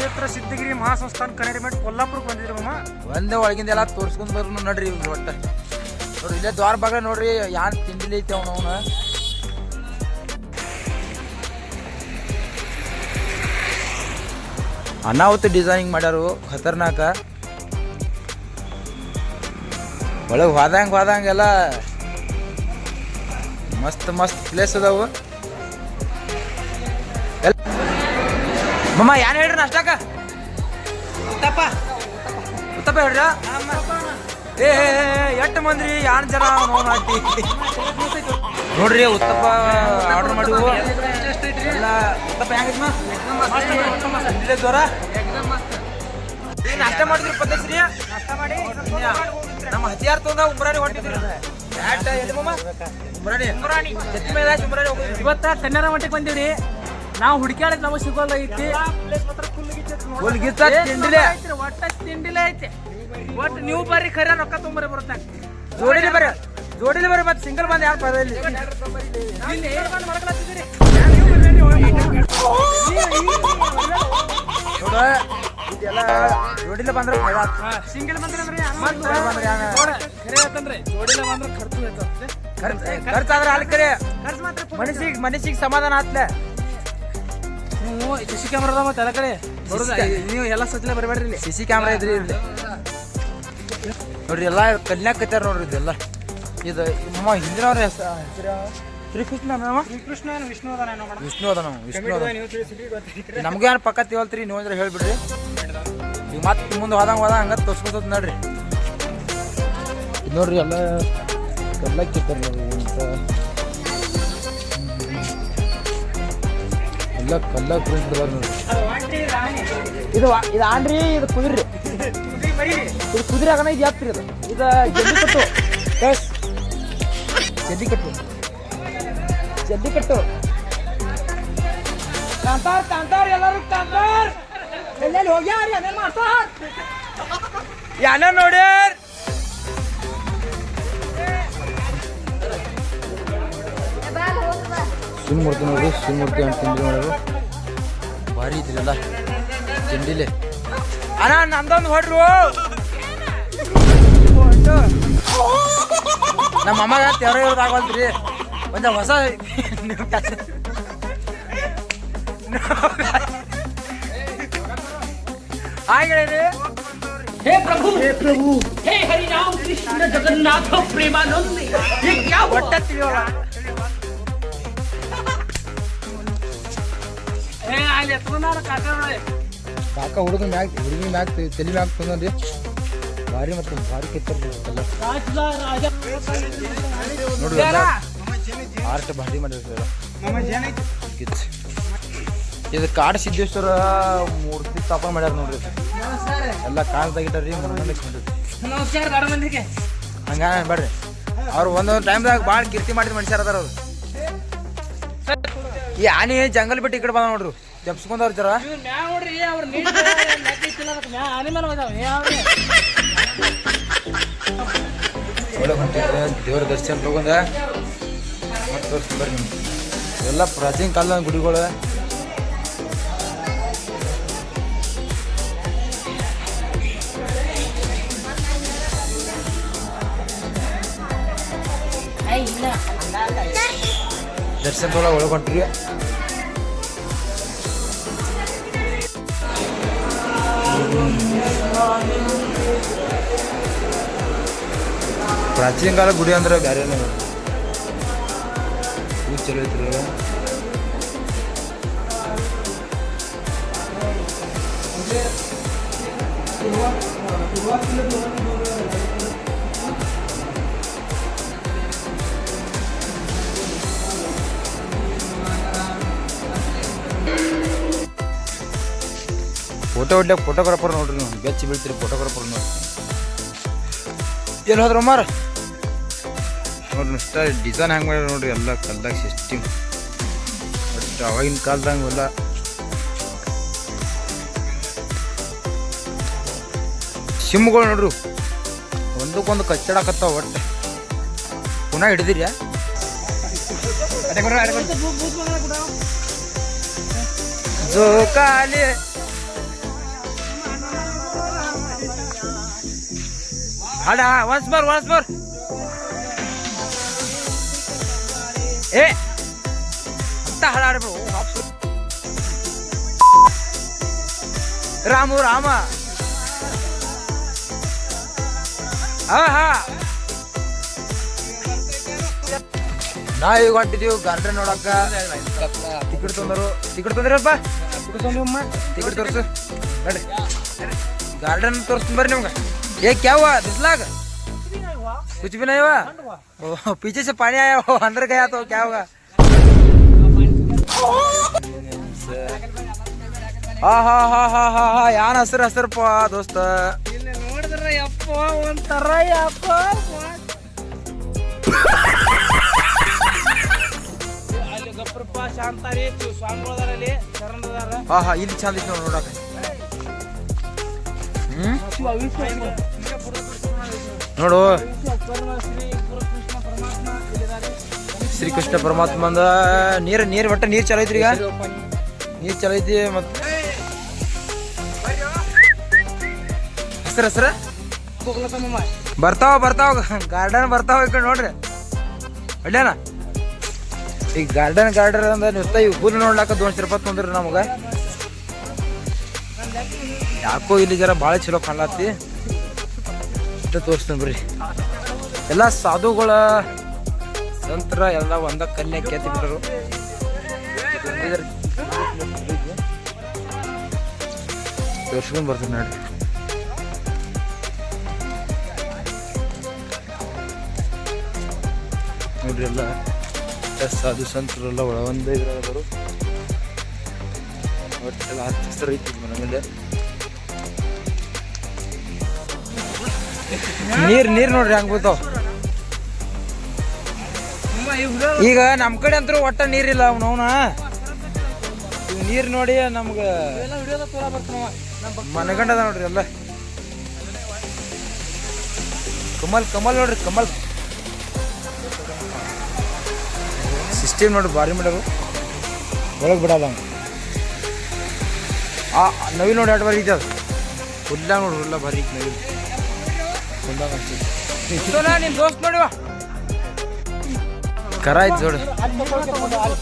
ಕ್ಷೇತ್ರ ಸಿದ್ಧಗಿರಿ ಮಹಾಸಂಸ್ಥಾನ ಕನೇರಿ ಕೊಲ್ಲಾಪುರಕ್ಕೆ ಬಂದಿದ್ರಿ ಮಮ್ಮ ಒಂದೇ ಒಳಗಿಂದ ಎಲ್ಲ ತೋರ್ಸ್ಕೊಂಡ್ ಬರ್ನು ನೋಡ್ರಿ ಇವ್ರು ಒಟ್ಟು. ನೋಡ್ರಿ ಇಲ್ಲೇ ದ್ವಾರ ಭಾಗ ನೋಡ್ರಿ ಯಾರು ತಿಂಡಿಲಿ ಐತೆ ಅವನು ಅವನು. ಅನಾಹುತ ಡಿಸೈನಿಂಗ್ ಮಾಡ್ಯಾರು, ಖತರ್ನಾಕ. ಒಳಗೆ ಹೋದಂಗೆ ಹೋದಂಗೆಲ್ಲ ಮಸ್ತ್ ಮಸ್ತ್ ಪ್ಲೇಸ್ ಅದಾವು. ಮಮ್ಮ ಯಾನ್ ಹೇಳ್ರಿ ನಾಷ್ಟಾಕ ಉತ್ತಪ್ಪ. ಉತ್ತಪ್ಪ ಹೇಳ್ರ? ಏ ಎಷ್ಟು ಮಂದ್ರಿ ಯಾನ್ ಜನ ಮಾಡ್ತಿ ನೋಡ್ರಿ ಉತ್ತಪ್ಪ ಆರ್ಡರ್ ಮಾಡಿವು ಎಲ್ಲ ಉತ್ತಪ್ಪ ಜ್ವರ ಏನು ನಾಷ್ಟ ಮಾಡಿದ್ರಿ ಪದ್ಧತಿ ಮಾಡಿ ನಮ್ಮ ಹತಿಯಾರ ತೊಂದ ಉಮ್ರಾಣಿ ಹೊಟ್ಟಿದ್ರಿ ಯಾಟ ಎಲ್ಲಿ ಮಮ್ಮ? ಉಮ್ರಾಣಿ. ಉಮ್ರಾಣಿ. ಎತ್ತಿ ಮೇಲೆ ಉಮ್ರಾಣಿ ಇವತ್ತ ಕನ್ನಡ ಮಟ್ಟಿಗೆ ಬಂದಿವ್ರಿ. ನಾವು ಹುಡುಕ್ಯಾಡಕ್ ನಮಗೆ ಸಿಗೋಲ್ಲ ಐತಿ. ಫುಲ್ ತಿಂಡಿಲೆ. ಒಟ್ಟ ತಿಂಡಿಲೇ ಐತಿ. ಒಟ್ಟು ನೀವು ಬರ್ರಿ ಖರೆ ರೊಕ್ಕ ತೊಂಬರಿ ಬರುತ್ತೆ. ಜೋಡಿಲಿ ಬರ್ರಿ ಜೋಡಿಲಿ ಬರ್ರಿ ಮತ್ತೆ ಸಿಂಗಲ್ ಬಂದ್ ಯಾರು ಬರಲಿ ಇದೆಲ್ಲ ಜೋಡಿಲಿ ಬಂದ್ರೆ. ಸಿಂಗಲ್ ಬಂದ್ರೆ ಅಂದ್ರೆ ಜೋಡಿಲ ಬಂದ್ರೆ ಖರ್ಚು ಆದ್ರೆ ಖರ್ಚ್ ಖರ್ಚಾದ್ರೆ ಅಲ್ಲಿ ಕರೆ? ಮನಸ್ಸಿಗೆ ಮನಸ್ಸಿಗೆ ಸಮಾಧಾನ ಆತ್ಲೆ ನೀವು ಸಿ ಕ್ಯಾಮ್ರಾದ ಮತ್ತೆ ಎಲ್ಲ ಕಡೆ. ನೀವು ಎಲ್ಲ ಸಜ್ಜಲೆ ಬರಬೇಡ್ರಿ ಇಲ್ಲಿ. ಸಿ ಸಿ ಕ್ಯಾಮ್ರಾ ಇದ್ರಿ ಇಲ್ಲಿ. ನೋಡ್ರಿ ಎಲ್ಲ ಕಲ್ಯಾಕತ್ತಾರ ನೋಡ್ರಿ ಇದೆಲ್ಲ ಇದು ನಮ್ಮ ಹಿಂದಿನವ್ರ ಹೆಸರು? ಶ್ರೀಕೃಷ್ಣ ಶ್ರೀಕೃಷ್ಣ ವಿಷ್ಣು ಮೇಡಮ್ ವಿಷ್ಣು ಅದ ನಾವು ವಿಷ್ಣು ಅದ ನಮ್ಗೆ ಯಾರು ಪಕ್ಕ ತಿಳ್ತ್ರಿ ನೀವು ಅಂದ್ರೆ ಹೇಳ್ಬಿಡ್ರಿ. ಈಗ ಮತ್ತೆ ಮುಂದೆ ಹೋದಂಗೆ ಹೋದಂಗ ಹಂಗ ತೋರ್ಸ್ಕೊತದ ನೋಡ್ರಿ. ಇದ್ ನೋಡ್ರಿ ಎಲ್ಲ ನೋಡ್ರಿ ಎಲ್ಲ ಕಲ್ಲ ಇದು ಇದು ಆನ್ರಿ ಇದು ಕುದುರೆ ಇದು ಕುದುರೆ ಆಗಣ ಇದು ಯಾತ್ರಿ ಇದು ಇದು ಜಲ್ಲಿಕಟ್ಟು ಎಸ್. ಜಲ್ಲಿಕಟ್ಟು ಜಲ್ಲಿಕಟ್ಟು ಕಾಂತಾರ್ ಕಾಂತಾರ್ ಎಲ್ಲರೂ ಕಾಂತಾರ್. ಎಲ್ಲೆಲ್ಲಿ ಹೋಗ್ಯಾರ ಏನೇನ್ ಮಾಡ್ತಾರ. ಯಾನ ನೋಡ್ಯಾರ ಶಿವಮೂರ್ತಿ ನೋಡ್ರಿ ಶಿವಮೂರ್ತಿ ಅಂತ ತಿಂಡಿ ಮಾಡೋರು ಭಾರಿ ಇದ್ರಲ್ಲ ತಿಂಡಿಲೆ ಅಣ್ಣ ನಮ್ದೊಂದು ಹೊಡ್ರು ನಮ್ಮ ಅಮ್ಮಗ ತೆರ ಇರೋದು ಆಗೋಲ್ತ್ರಿ ಒಂದ ಹೊಸ ನೀವು ಫ್ಯಾಷನ್ ಹಾಯ್ ಗೆಳೆಯರಿ हे प्रभु हे प्रभु हे हरि राम कृष्ण जगन्नाथ प्रेमानंद ये क्या हुआ ಕಾಕ ಕಾಕ ಹುಡುಗ ಮ್ಯಾಗ ಹುಡುಗಿ ಮ್ಯಾಗ ತಲೆ ಮ್ಯಾಗ ತಂದ್ರಿ ಭಾರಿ ಮತ್ತೆ ಭಾರಿ ಕೆತ್ತಲ್ಲ ನೋಡಿ ಆರ್ಟ್ ಭಾರಿ ಮಾಡಿರ್ತಾರ ಇದು ಕಾಡ ಸಿದ್ದೇಶ್ವರ ಮೂರ್ತಿ ಸ್ಥಾಪನೆ ಮಾಡ್ಯಾರ ನೋಡ್ರಿ. ಎಲ್ಲ ಕಾಣ್ದಾಗಿಟ್ಟಾರ್ರಿ ಮುಂದೆ ಹಂಗ ಬೇಡ್ರಿ ಅವ್ರು ಒಂದೊಂದು ಟೈಮ್ದಾಗ ಭಾಳ ಕೀರ್ತಿ ಮಾಡಿದ ಮನುಷ್ಯರ ಅದಾರ ಅವ್ರು. ಈ ಆನೆ ಜಂಗಲ್ ಬಿಟ್ಟು ಈ ಕಡೆ ಬಂದ ನೋಡ್ರಿ. ಜಪ್ಸ್ಕೊಂಡವ್ರ ಜರ. ಒಳಗೆ ಹೊಂಟಿದ್ರೆ ದೇವ್ರ ದರ್ಶನ ತಗೊಂಡ. ಮತ್ತೆ ತೋರಿಸ್ತೀನಿ ಬರ್ರಿ ನಿಮ್ಗೆ. ಎಲ್ಲ ಪ್ರಾಚೀನ ಕಾಲದ ಗುಡಿಗಳು. ದರ್ಶನ ತಗೊಳ ಒಳಗೆ ಹೊಂಟ್ರಿ. ಪ್ರಾಚೀನ ಕಾಲ ಗುಡಿ ಅಂದ್ರೆ ಬೇರೆ ಚಲೋ ಐತ್ರಿ ಇವಾಗ ಫೋಟೋ ಹೊಡ್ಲಿಕ್ಕೆ ಫೋಟೋಗ್ರಾಫರ್ ನೋಡ್ರಿ ನೋಡಿ ಬೆಚ್ಚಿ ಬೀಳ್ತೀರಿ ಫೋಟೋಗ್ರಾಫರ್ ನೋಡ್ರಿ. ಎಲ್ಲಿ ಹೋದ್ರ ಮಾರ ನೋಡ್ರಿ ಇಷ್ಟ ಡಿಸೈನ್ ಹೆಂಗೆ ಮಾಡ್ಯಾರ ನೋಡ್ರಿ, ಎಲ್ಲ ಕಲ್ದಾಗ ಸಿಸ್ಟಮ್ ಬಟ್ ಅವಾಗಿನ ಕಾಲ್ದಂಗೆ ಎಲ್ಲ ಸಿಮ್ಗಳು ನೋಡ್ರಿ, ಒಂದಕ್ಕೊಂದು ಕಚ್ಚಾಡಕತ್ತಾವ ಒಟ್ಟು. ಪುನಃ ಹಿಡಿದಿರಿ ಜೋಕಾಲಿ ಹಾಡ ಒನ್ಸ್ ಮೋರ್ ಒನ್ಸ್ ಮೋರ್ ಏ ಅಂತ ಹಾಡ ಹಾಡ್ಬಿಡು ವಾಪ್ಸು. ರಾಮು, ರಾಮ. ನಾ ಈಗ ಹೊಂಟಿದೀವಿ ಗಾರ್ಡನ್ ನೋಡಕ್ಕ. ಟಿಕೆಟ್ ತಂದರು, ಟಿಕೆಟ್ ತಂದ್ರಪ್ಪ? ಟಿಕೆಟ್ ತೋರ್ಸು. ನಡ್ರಿ ಗಾರ್ಡನ್ ತೋರಿಸ್ತೀನಿ ಬರ್ರಿ ನಿಮ್ಗೆ. ಏ ಕ್ಯಾವ ಬಿಸ್ಲಾಗ कुछ भी नहीं हुआ ओ, पीछे से पानी आया वो अंदर गया तो क्या होगा ಹಾ ಹಾ ಹಾ ಹಾ ಹಾ ಹಾ ಯಾನ್ ಹಸ್ರು ಹಸ್ರಪ್ಪ ದೋಸ್ತ ಇಲ್ಲಿ ನೋಡಿದ್ರೆ ಯಪ್ಪ ಒಂಥರ ಯಪ್ಪ ಅಲ್ಲಿ ಗಪ್ರಪ್ಪ ಶಾಂತಾರಿ ಸ್ವಾಮಿಗಳದಾರಲ್ಲಿ ಶರಣದಾರ ಹಾ ಹಾ ಇಲ್ಲಿ ಚಂದ ಐತಿ ನೋಡಿ ನೋಡಕ ಹ್ಮ್ ನೋಡು. ಶ್ರೀ ಕೃಷ್ಣ ಪರಮಾತ್ಮ ಅಂದ. ನೀರು, ನೀರ್, ಒಟ್ಟ ನೀರ್ ಚಲೋ ಐತ್ರಿ ಈಗ. ನೀರ್ ಚಲೋ ಐತಿ ಮತ್ ಹೆಸರು ಹೆಸರು? ಬರ್ತಾವ ಬರ್ತಾವ. ಗಾರ್ಡನ್ ಬರ್ತಾವ ಕಡೆ ನೋಡ್ರಿ. ಒಳ್ಳೆನ ಈಗ ಗಾರ್ಡನ್ ಗಾರ್ಡನ್ ಅಂದ್ರೆ ನುಸ್ತ ಈಗ ಹುಲ್ಲು ನೋಡ್ಲಾಕ ದೋನ್ಶೆ ರೂಪಾಯಿ ತೊಂದ್ರಿ ನಮಗ. ಯಾಕೋ ಇಲ್ಲಿ ಜರ ಭಾಳ ಚಲೋ ಕಾಣ್ಲತ್ತಿ. ಇಷ್ಟ ತೋರಿಸ್ತೀನಿ ಬರ್ರಿ ಎಲ್ಲ ಸಾಧುಗಳ ಸಂತರ ಎಲ್ಲ ಒಂದ ಕನ್ಯಾ ಕೆತ್ತಿ ಬಿಟ್ಟರು ತೋರ್ಸ್ಕೊಂಡ್ ಬರ್ತೀನಿ ನೋಡಿ ನೋಡ್ರಿ ಎಲ್ಲ ಸಾಧು ಸಂತರೆಲ್ಲ ಒಳ ಒಂದೇ ಇದ್ರಾಗರು ಒಟ್ಟೆಲ್ಲ ಹತ್ತು ಐತಿ ಮನೆ ಮೇಲೆ ನೀರ್ ನೀರ್ ನೋಡ್ರಿ ಹಂಗ ಈಗ ನಮ್ ಕಡೆ ಅಂತೂ ಒಟ್ಟ ನೀರಿಲ್ಲ ಅವನ ನೀರ್ ನೋಡಿ ನಮ್ಗ ನಮ್ಮ ಮನಗಂಡದ ನೋಡ್ರಿ ಎಲ್ಲ. ಕಮಲ್ ಕಮಲ್ ನೋಡ್ರಿ, ಕಮಲ್. ಸಿಸ್ಟಮ್ ನೋಡ್ರಿ ಬಾರಿ ಮಾಡೋರು ಒಳಗೆ ಬಿಡಲ್ಲ ಅವ್ನು. ಆ ನವಿಲ್ ನೋಡಿ ಎರಡು ಬಾರಿ ಇದೆ ಹುಲ್ಲ ನೋಡ್ರಿ, ಹುಲ್ಲ ಬಾರಿ ನವಿಲ್. ನಿಮ್ಮ ದೋಸ್ತ್ ನೋಡಿವ. ಕರ ಆಯ್ತು